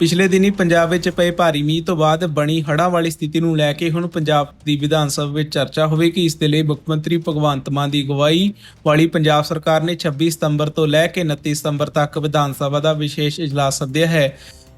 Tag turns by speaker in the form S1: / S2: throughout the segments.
S1: ਪਿਛਲੇ ਦਿਨੀ ਪੰਜਾਬ ਵਿੱਚ ਪਏ ਭਾਰੀ ਮੀਂਹ ਤੋਂ ਬਾਅਦ ਬਣੀ ਹੜ੍ਹਾਂ ਵਾਲੀ ਸਥਿਤੀ ਨੂੰ ਲੈ ਕੇ ਹੁਣ ਪੰਜਾਬ ਦੀ ਵਿਧਾਨ ਸਭਾ ਵਿੱਚ ਚਰਚਾ ਹੋਵੇਗੀ। ਇਸ ਦੇ ਲਈ ਮੁੱਖ ਮੰਤਰੀ ਭਗਵੰਤ ਮਾਨ ਦੀ ਅਗਵਾਈ ਵਾਲੀ ਪੰਜਾਬ ਸਰਕਾਰ ਨੇ 26 ਸਤੰਬਰ ਤੋਂ ਲੈ ਕੇ 29 ਸਤੰਬਰ ਤੱਕ ਵਿਧਾਨ ਸਭਾ ਦਾ ਵਿਸ਼ੇਸ਼ ਇਜਲਾਸ ਸੱਦਿਆ ਹੈ।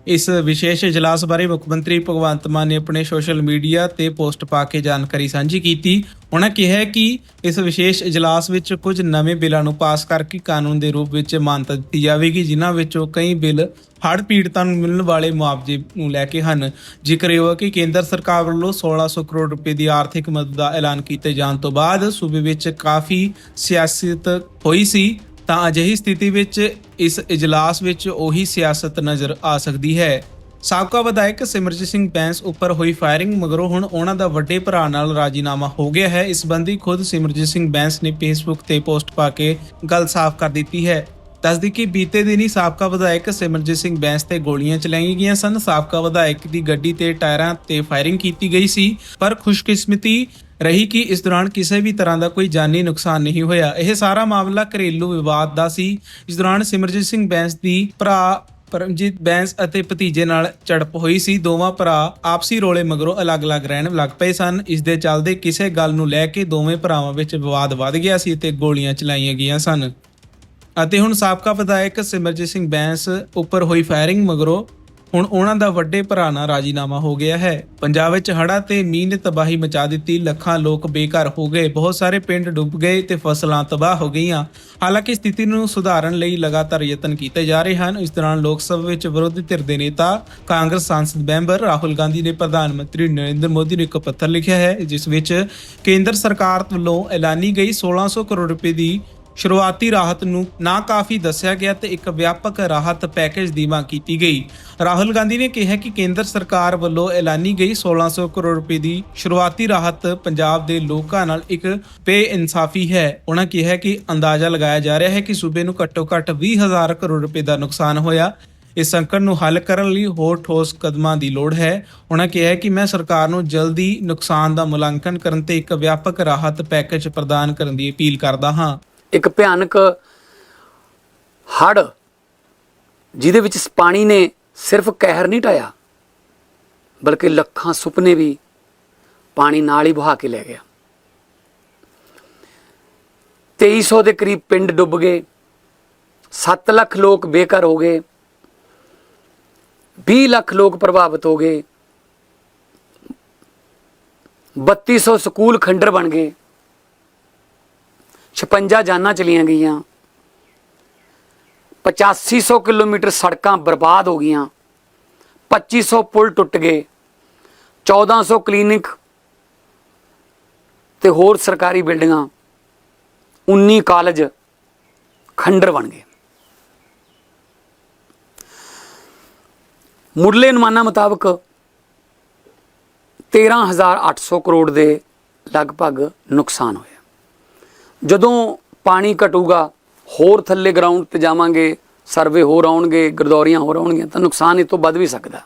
S1: ਇਸ ਵਿਸ਼ੇਸ਼ ਇਜਲਾਸ ਬਾਰੇ ਮੁੱਖ ਮੰਤਰੀ ਭਗਵੰਤ ਮਾਨ ਨੇ ਆਪਣੇ ਸੋਸ਼ਲ ਮੀਡੀਆ ਤੇ ਪੋਸਟ ਪਾ ਕੇ ਜਾਣਕਾਰੀ ਸਾਂਝੀ ਕੀਤੀ। ਉਹਨਾਂ ਕਿਹਾ ਕਿ ਇਸ ਵਿਸ਼ੇਸ਼ ਇਜਲਾਸ ਵਿੱਚ ਕੁਝ ਨਵੇਂ ਬਿੱਲਾਂ ਨੂੰ ਪਾਸ ਕਰਕੇ ਕਾਨੂੰਨ ਦੇ ਰੂਪ ਵਿੱਚ ਮਾਨਤਾ ਦਿੱਤੀ ਜਾਵੇਗੀ, ਜਿਨ੍ਹਾਂ ਵਿੱਚੋਂ ਕਈ ਬਿੱਲ ਹੜ੍ਹ ਪੀੜਤਾਂ ਨੂੰ ਮਿਲਣ ਵਾਲੇ ਮੁਆਵਜ਼ੇ ਨੂੰ ਲੈ ਕੇ ਹਨ। ਜ਼ਿਕਰਯੋਗ ਹੈ ਕਿ ਕੇਂਦਰ ਸਰਕਾਰ ਵੱਲੋਂ 1600 ਕਰੋੜ ਰੁਪਏ ਦੀ ਆਰਥਿਕ ਮਦਦ ਦਾ ਐਲਾਨ ਕੀਤੇ ਜਾਣ ਤੋਂ ਬਾਅਦ ਸੂਬੇ ਵਿੱਚ ਕਾਫੀ ਸਿਆਸਤ ਹੋਈ ਸੀ। ਤਾਂ ਅਜਿਹੀ ਸਥਿਤੀ ਵਿੱਚ ਇਸ ਇਜਲਾਸ ਵਿੱਚ ਉਹੀ ਸਿਆਸਤ ਨਜ਼ਰ ਆ ਸਕਦੀ ਹੈ। ਸਾਬਕਾ ਵਿਧਾਇਕ ਸਿਮਰਜੀਤ ਸਿੰਘ ਬੈਂਸ ਉੱਪਰ ਹੋਈ ਫਾਇਰਿੰਗ ਮਗਰੋਂ ਹੁਣ ਉਹਨਾਂ ਦਾ ਵੱਡੇ ਭਰਾ ਨਾਲ ਰਾਜੀਨਾਮਾ ਹੋ ਗਿਆ ਹੈ। ਇਸ ਸੰਬੰਧੀ ਖੁਦ ਸਿਮਰਜੀਤ ਸਿੰਘ ਬੈਂਸ ਨੇ ਫੇਸਬੁੱਕ ਤੇ ਪੋਸਟ ਪਾ ਕੇ ਗੱਲ ਸਾਫ਼ ਕਰ ਦਿੱਤੀ ਹੈ। ਦੱਸਦੀ ਕਿ ਬੀਤੇ ਦਿਨੀ ਸਾਬਕਾ ਵਿਧਾਇਕ ਸਿਮਰਜੀਤ ਸਿੰਘ ਬੈਂਸ ਤੇ ਗੋਲੀਆਂ ਚਲਾਈਆਂ ਗਈਆਂ ਸਨ। ਸਾਬਕਾ ਵਿਧਾਇਕ ਦੀ ਗੱਡੀ ਤੇ ਟਾਇਰਾਂ ਤੇ ਫਾਇਰਿੰਗ ਕੀਤੀ ਗਈ ਸੀ, ਪਰ ਖੁਸ਼ਕਿਸਮਤੀ ਰਹੀ ਕਿ ਇਸ ਦੌਰਾਨ ਕਿਸੇ ਵੀ ਤਰ੍ਹਾਂ ਦਾ ਕੋਈ ਜਾਨੀ ਨੁਕਸਾਨ ਨਹੀਂ ਹੋਇਆ। ਇਹ ਸਾਰਾ ਮਾਮਲਾ ਘਰੇਲੂ ਵਿਵਾਦ ਦਾ ਸੀ ਇਸ ਦੌਰਾਨ ਸਿਮਰਜੀਤ ਸਿੰਘ ਬੈਂਸ ਦੀ ਭਰਾ ਪਰਮਜੀਤ ਬੈਂਸ ਅਤੇ ਭਤੀਜੇ ਨਾਲ ਝੜਪ ਹੋਈ ਸੀ। ਦੋਵਾਂ ਭਰਾ ਆਪਸੀ ਰੋਲੇ ਮਗਰੋਂ ਅਲੱਗ-ਅਲੱਗ ਰਹਿਣ ਲੱਗ ਪਏ ਸਨ। ਇਸ ਦੇ ਚੱਲਦੇ ਕਿਸੇ ਗੱਲ ਨੂੰ ਲੈ ਕੇ ਦੋਵੇਂ ਭਰਾਵਾਂ ਵਿੱਚ ਵਿਵਾਦ ਵੱਧ ਗਿਆ ਸੀ ਤੇ ਗੋਲੀਆਂ ਚਲਾਈਆਂ ਗਈਆਂ ਸਨ। ਅਤੇ ਹੁਣ ਸਾਬਕਾ ਵਿਧਾਇਕ ਸਿਮਰਜੀਤ ਸਿੰਘ ਬੈਂਸ ਉੱਪਰ ਹੋਈ ਫਾਇਰਿੰਗ ਮਗਰੋਂ ਹੁਣ ਉਹਨਾਂ ਦਾ ਵੱਡੇ ਭਰਾ ਨਾਲ ਰਾਜੀਨਾਮਾ ਹੋ ਗਿਆ ਹੈ। ਪੰਜਾਬ ਵਿੱਚ ਹੜ੍ਹਾਂ ਤੇ ਮੀਂਹ ਨੇ ਤਬਾਹੀ ਮਚਾ ਦਿੱਤੀ। ਲੱਖਾਂ ਲੋਕ ਬੇਘਰ ਹੋ ਗਏ। ਬਹੁਤ ਸਾਰੇ ਪਿੰਡ ਡੁੱਬ ਗਏ ਤੇ ਫਸਲਾਂ ਤਬਾਹ ਹੋ ਗਈਆਂ। ਹਾਲਾਂਕਿ ਸਥਿਤੀ ਨੂੰ ਸੁਧਾਰਨ ਲਈ ਲਗਾਤਾਰ ਯਤਨ ਕੀਤੇ ਜਾ ਰਹੇ ਹਨ। ਇਸ ਦੌਰਾਨ ਲੋਕ ਸਭਾ ਵਿੱਚ ਵਿਰੋਧੀ ਧਿਰ ਦੇ ਨੇਤਾ, ਕਾਂਗਰਸ ਸੰਸਦ ਮੈਂਬਰ ਰਾਹੁਲ ਗਾਂਧੀ ਨੇ ਪ੍ਰਧਾਨ ਮੰਤਰੀ ਨਰਿੰਦਰ ਮੋਦੀ ਨੂੰ ਇੱਕ ਪੱਤਰ ਲਿਖਿਆ ਹੈ, ਜਿਸ ਵਿੱਚ ਕੇਂਦਰ ਸਰਕਾਰ ਵੱਲੋਂ ਐਲਾਨੀ ਗਈ 1600 ਕਰੋੜ ਰੁਪਏ ਦੀ ਸ਼ੁਰੂਆਤੀ ਰਾਹਤ ਨੂੰ ਨਾ ਕਾਫੀ ਦੱਸਿਆ ਗਿਆ ਤੇ ਇੱਕ ਵਿਆਪਕ ਰਾਹਤ ਪੈਕੇਜ ਦੀ ਮੰਗ ਕੀਤੀ ਗਈ। ਰਾਹੁਲ ਗਾਂਧੀ ਨੇ ਕਿਹਾ ਕਿ ਕੇਂਦਰ ਸਰਕਾਰ ਵੱਲੋਂ ਐਲਾਨੀ ਗਈ 1600 ਕਰੋੜ ਰੁਪਏ ਦੀ ਸ਼ੁਰੂਆਤੀ ਰਾਹਤ ਪੰਜਾਬ ਦੇ ਲੋਕਾਂ ਨਾਲ ਇੱਕ ਬੇਇਨਸਾਫੀ ਹੈ। ਉਹਨਾਂ ਕਿਹਾ ਕਿ ਅੰਦਾਜ਼ਾ ਲਗਾਇਆ ਜਾ ਰਿਹਾ ਹੈ ਕਿ ਸੂਬੇ ਨੂੰ ਘੱਟੋ-ਘੱਟ 20000 ਕਰੋੜ ਰੁਪਏ ਦਾ ਨੁਕਸਾਨ ਹੋਇਆ। ਇਸ ਸੰਕਟ ਨੂੰ ਹੱਲ ਕਰਨ ਲਈ ਹੋਰ ਠੋਸ ਕਦਮਾਂ ਦੀ ਲੋੜ ਹੈ। ਉਹਨਾਂ ਕਿਹਾ ਕਿ ਮੈਂ ਸਰਕਾਰ ਨੂੰ ਜਲਦੀ ਨੁਕਸਾਨ ਦਾ ਮੁਲਾਂਕਣ ਕਰਨ ਤੇ ਇੱਕ ਵਿਆਪਕ ਰਾਹਤ ਪੈਕੇਜ ਪ੍ਰਦਾਨ ਕਰਨ ਦੀ ਅਪੀਲ ਕਰਦਾ ਹਾਂ।
S2: ਇੱਕ ਭਿਆਨਕ ਹੜ ਜਿਹਦੇ ਵਿੱਚ ਪਾਣੀ ਨੇ ਸਿਰਫ ਕਹਿਰ ਨਹੀਂ ਢਾਇਆ, ਬਲਕਿ ਲੱਖਾਂ ਸੁਪਨੇ ਵੀ ਪਾਣੀ ਨਾਲ ਹੀ ਬਹਾ ਕੇ ਲੈ ਗਿਆ। 2300 ਦੇ ਕਰੀਬ ਪਿੰਡ ਡੁੱਬ ਗਏ 7 ਲੱਖ ਲੋਕ ਬੇਘਰ ਹੋ ਗਏ 20 ਲੱਖ ਲੋਕ ਪ੍ਰਭਾਵਿਤ ਹੋ ਗਏ 3200 ਸਕੂਲ ਖੰਡਰ ਬਣ ਗਏ। 56 ਜਾਨਾਂ ਚਲੀਆਂ ਗਈਆਂ। 8500 ਕਿਲੋਮੀਟਰ ਸੜਕਾਂ ਬਰਬਾਦ ਹੋ ਗਈਆਂ। 2500 ਪੁਲ ਟੁੱਟ ਗਏ। 1400 ਕਲੀਨਿਕ ਤੇ ਹੋਰ ਸਰਕਾਰੀ ਬਿਲਡਿੰਗਾਂ। 19 ਕਾਲਜ ਖੰਡਰ ਬਣ ਗਏ। ਮੁੱਢਲੇ ਅਨੁਮਾਨਾਂ ਮੁਤਾਬਕ 13800 ਕਰੋੜ ਦੇ ਲਗਭਗ ਨੁਕਸਾਨ ਹੋਇਆ ਜਦੋਂ ਪਾਣੀ ਘਟੂਗਾ, ਹੋਰ ਥੱਲੇ ਗਰਾਊਂਡ ਤੇ ਜਾਵਾਂਗੇ ਸਰਵੇ ਹੋਰ ਆਉਣਗੇ, ਗਰਦੌਰੀਆਂ ਹੋਰ ਆਉਣਗੀਆਂ, ਤਾਂ ਨੁਕਸਾਨ ਇਹ ਤੋਂ ਵੱਧ ਵੀ ਸਕਦਾ।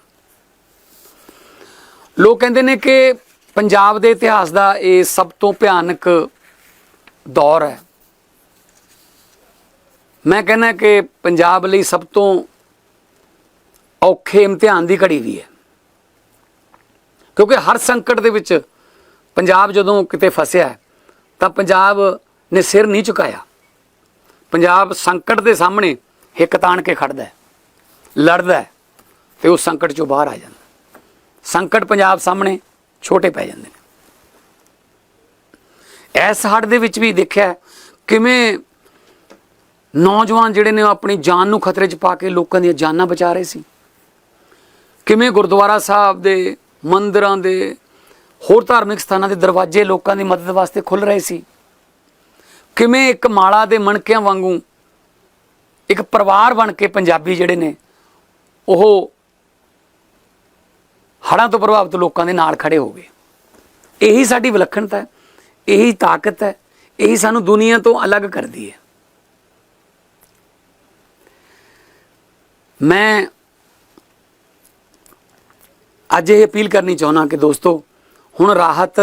S2: ਲੋਕ ਕਹਿੰਦੇ ਨੇ ਕਿ ਪੰਜਾਬ ਦੇ ਇਤਿਹਾਸ ਦਾ ਇਹ ਸਭ ਤੋਂ ਭਿਆਨਕ ਦੌਰ ਹੈ। ਮੈਂ ਕਹਿੰਦਾ ਕਿ ਪੰਜਾਬ ਲਈ ਸਭ ਤੋਂ ਔਖੇ ਇਮਤਿਹਾਨ ਦੀ ਘੜੀ ਵੀ ਹੈ। ਕਿਉਂਕਿ ਹਰ ਸੰਕਟ ਦੇ ਵਿੱਚ ਪੰਜਾਬ ਜਦੋਂ ਕਿਤੇ ਫਸਿਆ ਤਾਂ ਪੰਜਾਬ ਨੇ ਸਿਰ ਨਹੀਂ ਝੁਕਾਇਆ। ਪੰਜਾਬ ਸੰਕਟ ਦੇ ਸਾਹਮਣੇ ਹਿੱਕ ਤਾਣ ਕੇ ਖੜਦਾ ਹੈ, ਲੜਦਾ ਹੈ ਤੇ ਉਸ ਸੰਕਟ ਚੋਂ ਬਾਹਰ ਆ ਜਾਂਦਾ ਸੰਕਟ ਪੰਜਾਬ ਸਾਹਮਣੇ ਛੋਟੇ ਪੈ ਜਾਂਦੇ ਨੇ। ਇਸ ਹੜ ਦੇ ਵਿੱਚ ਵੀ ਦੇਖਿਆ ਕਿਵੇਂ ਨੌਜਵਾਨ ਜਿਹੜੇ ਨੇ ਉਹ ਆਪਣੀ ਜਾਨ ਨੂੰ ਖਤਰੇ 'ਚ ਪਾ ਕੇ ਲੋਕਾਂ ਦੀਆਂ ਜਾਨਾਂ ਬਚਾ ਰਹੇ ਸੀ। ਕਿਵੇਂ ਗੁਰਦੁਆਰਾ ਸਾਹਿਬ ਦੇ, ਮੰਦਰਾਂ ਦੇ, ਹੋਰ ਧਾਰਮਿਕ ਸਥਾਨਾਂ ਦੇ ਦਰਵਾਜ਼ੇ ਲੋਕਾਂ ਦੀ ਮਦਦ ਵਾਸਤੇ ਖੁੱਲ ਰਹੇ ਸੀ। ਕਿਵੇਂ ਇੱਕ ਮਾਲਾ ਦੇ ਮਣਕਿਆਂ ਵਾਂਗੂ ਇੱਕ ਪਰਿਵਾਰ ਬਣ ਕੇ ਪੰਜਾਬੀ ਜਿਹੜੇ ਨੇ, ਉਹ ਹੜ੍ਹਾਂ ਤੋਂ ਪ੍ਰਭਾਵਿਤ ਲੋਕਾਂ ਦੇ ਨਾਲ ਖੜੇ ਹੋ ਗਏ। ਇਹੀ ਸਾਡੀ ਵਿਲੱਖਣਤਾ ਹੈ, ਇਹੀ ਤਾਕਤ ਹੈ, ਇਹੀ ਸਾਨੂੰ ਦੁਨੀਆ ਤੋਂ ਅਲੱਗ ਕਰਦੀ ਹੈ। ਮੈਂ ਅੱਜ ਇਹ ਅਪੀਲ ਕਰਨੀ ਚਾਹੁੰਦਾ ਕਿ ਦੋਸਤੋ, ਹੁਣ ਰਾਹਤ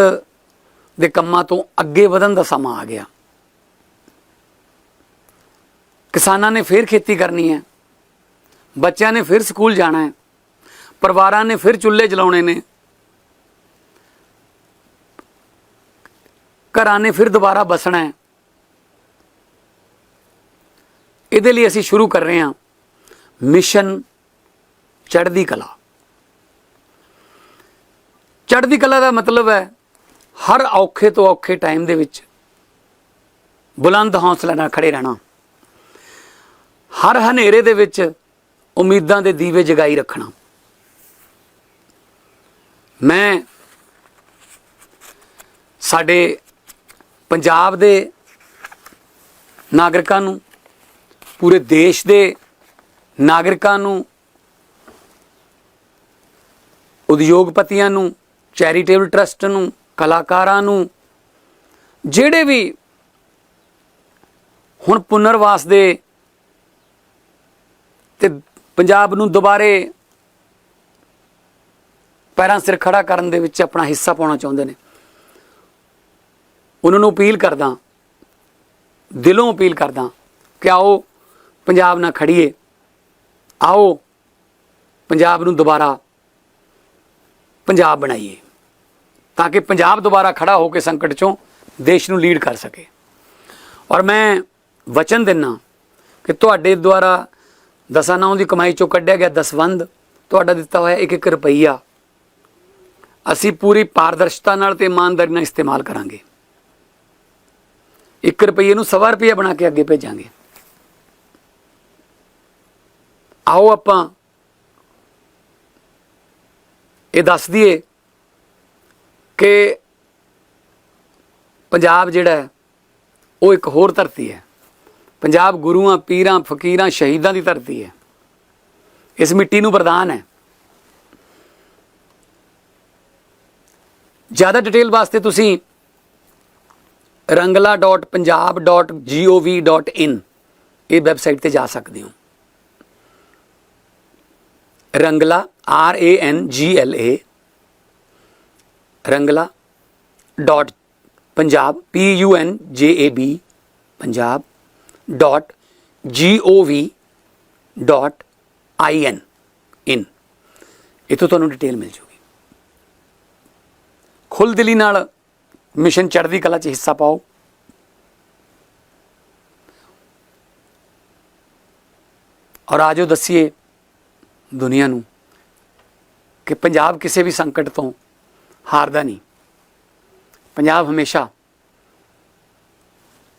S2: ਦੇ ਕੰਮਾਂ ਤੋਂ ਅੱਗੇ ਵਧਣ ਦਾ ਸਮਾਂ ਆ ਗਿਆ। ਕਿਸਾਨਾਂ ਨੇ ਫਿਰ ਖੇਤੀ ਕਰਨੀ ਹੈ। ਬੱਚਿਆਂ ਨੇ ਫਿਰ ਸਕੂਲ ਜਾਣਾ ਹੈ। ਪਰਿਵਾਰਾਂ ਨੇ ਫਿਰ ਚੁੱਲ੍ਹੇ ਜਲਾਉਣੇ ਨੇ। ਘਰਾਂ ਨੇ ਫਿਰ ਦੁਬਾਰਾ ਬਸਣਾ ਹੈ। ਇਹਦੇ ਲਈ ਅਸੀਂ ਸ਼ੁਰੂ ਕਰ ਰਹੇ ਹਾਂ। ਮਿਸ਼ਨ ਚੜ੍ਹਦੀ ਕਲਾ। ਚੜ੍ਹਦੀ ਕਲਾ ਦਾ ਮਤਲਬ ਹੈ ਹਰ ਔਖੇ ਤੋਂ ਔਖੇ ਟਾਈਮ ਦੇ ਵਿੱਚ ਬੁਲੰਦ ਹੌਸਲਾ ਨਾਲ ਖੜੇ ਰਹਿਣਾ। ਹਰ ਹਨੇਰੇ ਦੇ ਵਿੱਚ ਉਮੀਦਾਂ ਦੇ ਦੀਵੇ ਜਗਾਈ ਰੱਖਣਾ। ਮੈਂ ਸਾਡੇ ਪੰਜਾਬ ਦੇ ਨਾਗਰਿਕਾਂ ਨੂੰ, ਪੂਰੇ ਦੇਸ਼ ਦੇ ਨਾਗਰਿਕਾਂ ਨੂੰ, ਉਦਯੋਗਪਤੀਆਂ ਨੂੰ, ਚੈਰੀਟੇਬਲ ਟਰਸਟ ਨੂੰ, ਕਲਾਕਾਰਾਂ ਨੂੰ, ਜਿਹੜੇ ਵੀ ਹੁਣ ਪੁਨਰਵਾਸ ਦੇ ਤੇ ਪੰਜਾਬ ਨੂੰ ਦੁਬਾਰੇ ਪੈਰਾਂ ਸਿਰ ਖੜਾ ਕਰਨ ਦੇ ਵਿੱਚ ਆਪਣਾ ਹਿੱਸਾ ਪਾਉਣਾ ਚਾਹੁੰਦੇ ਨੇ। ਉਹਨਾਂ ਨੂੰ ਅਪੀਲ ਕਰਦਾ, ਦਿਲੋਂ ਅਪੀਲ ਕਰਦਾ ਕਿ ਆਓ ਪੰਜਾਬ ਨਾਲ ਖੜੀਏ, ਆਓ ਪੰਜਾਬ ਨੂੰ ਦੁਬਾਰਾ ਪੰਜਾਬ ਬਣਾਈਏ ਤਾਂ ਕਿ ਪੰਜਾਬ ਦੁਬਾਰਾ ਖੜਾ ਹੋ ਕੇ ਸੰਕਟ ਚੋਂ ਦੇਸ਼ ਨੂੰ ਲੀਡ ਕਰ ਸਕੇ। ਔਰ ਮੈਂ ਵਚਨ ਦਿੰਨਾ ਕਿ ਤੁਹਾਡੇ ਦੁਆਰਾ ਦਸਾਂ ਨਾਉ ਦੀ ਕਮਾਈ ਚੋਂ ਕੱਢਿਆ ਗਿਆ ਦਸਵੰਦ ਤੁਹਾਡਾ ਦਿੱਤਾ ਹੋਇਆ ਇੱਕ ਇੱਕ ਰੁਪਈਆ। ਅਸੀਂ ਪੂਰੀ ਪਾਰਦਰਸ਼ਤਾ ਨਾਲ ਤੇ ਇਮਾਨਦਾਰੀ ਨਾਲ ਇਸਤੇਮਾਲ ਕਰਾਂਗੇ। 1 ਰੁਪਈਏ ਨੂੰ ਸਵਾ ਰੁਪਈਆ ਬਣਾ ਕੇ ਅੱਗੇ ਭੇਜਾਂਗੇ। ਆਓ ਆਪਾਂ ਇਹ ਦੱਸ ਦਈਏ ਕਿ ਪੰਜਾਬ ਜਿਹੜਾ ਹੈ, ਉਹ ਇੱਕ ਹੋਰ ਧਰਤੀ ਹੈ। ਪੰਜਾਬ ਗੁਰੂਆਂ, ਪੀਰਾਂ, ਫਕੀਰਾਂ, ਸ਼ਹੀਦਾਂ ਦੀ ਧਰਤੀ ਹੈ। ਇਸ ਮਿੱਟੀ ਨੂੰ ਪ੍ਰਦਾਨ ਹੈ। ਜ਼ਿਆਦਾ ਡਿਟੇਲ ਵਾਸਤੇ ਤੁਸੀਂ rangla.punjab.gov.in ਇਹ ਵੈਬਸਾਈਟ ਤੇ ਜਾ ਸਕਦੇ ਹੋ। ਰੰਗਲਾ R A N G L A Rangla dot Punjab P U N J A B Punjab dot ਜੀ ਓ ਵੀ ਡਾਟ ਆਈ ਐਨ ਇਨ ਇਥੋਂ ਤੁਹਾਨੂੰ ਡਿਟੇਲ ਮਿਲ ਜੂਗੀ। ਖੁੱਲ੍ਹ ਦਿਲੀ ਨਾਲ ਮਿਸ਼ਨ ਚੜ੍ਹਦੀ ਕਲਾ 'ਚ ਹਿੱਸਾ ਪਾਓ। ਔਰ ਆਜੋ ਦੱਸੀਏ ਦੁਨੀਆ ਨੂੰ ਕਿ ਪੰਜਾਬ ਕਿਸੇ ਵੀ ਸੰਕਟ ਤੋਂ ਹਾਰਦਾ ਨਹੀਂ। ਪੰਜਾਬ ਹਮੇਸ਼ਾ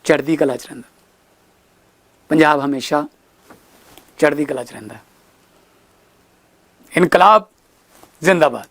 S2: ਚੜ੍ਹਦੀ ਕਲਾ 'ਚ ਰਹਿੰਦਾ। ਪੰਜਾਬ ਹਮੇਸ਼ਾ ਚੜ੍ਹਦੀ ਕਲਾ 'ਚ ਰਹਿੰਦਾ ਇਨਕਲਾਬ ਜ਼ਿੰਦਾਬਾਦ।